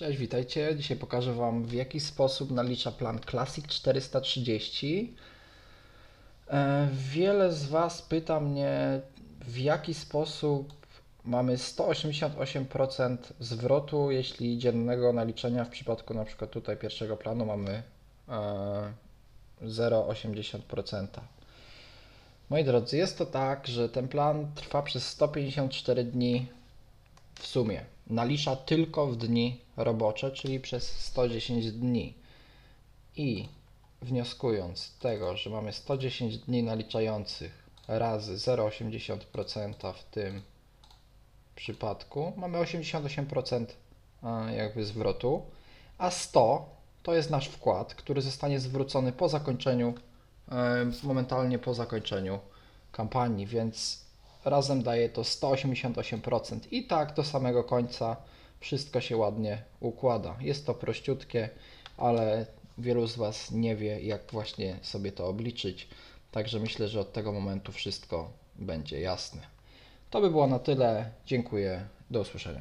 Cześć, witajcie. Dzisiaj pokażę Wam w jaki sposób nalicza plan Classic 430. E, Wiele z Was pyta mnie w jaki sposób mamy 188% zwrotu, jeśli dziennego naliczenia w przypadku na przykład tutaj pierwszego planu mamy e, 0,80%. Moi drodzy, jest to tak, że ten plan trwa przez 154 dni w sumie. Nalicza tylko w dni robocze, czyli przez 110 dni. I wnioskując z tego, że mamy 110 dni naliczających razy 0,80% w tym przypadku, mamy 88% a, jakby zwrotu, a 100 to jest nasz wkład, który zostanie zwrócony po zakończeniu, e, momentalnie po zakończeniu kampanii, więc razem daje to 188% i tak do samego końca wszystko się ładnie układa. Jest to prościutkie, ale wielu z Was nie wie, jak właśnie sobie to obliczyć. Także myślę, że od tego momentu wszystko będzie jasne. To by było na tyle. Dziękuję. Do usłyszenia.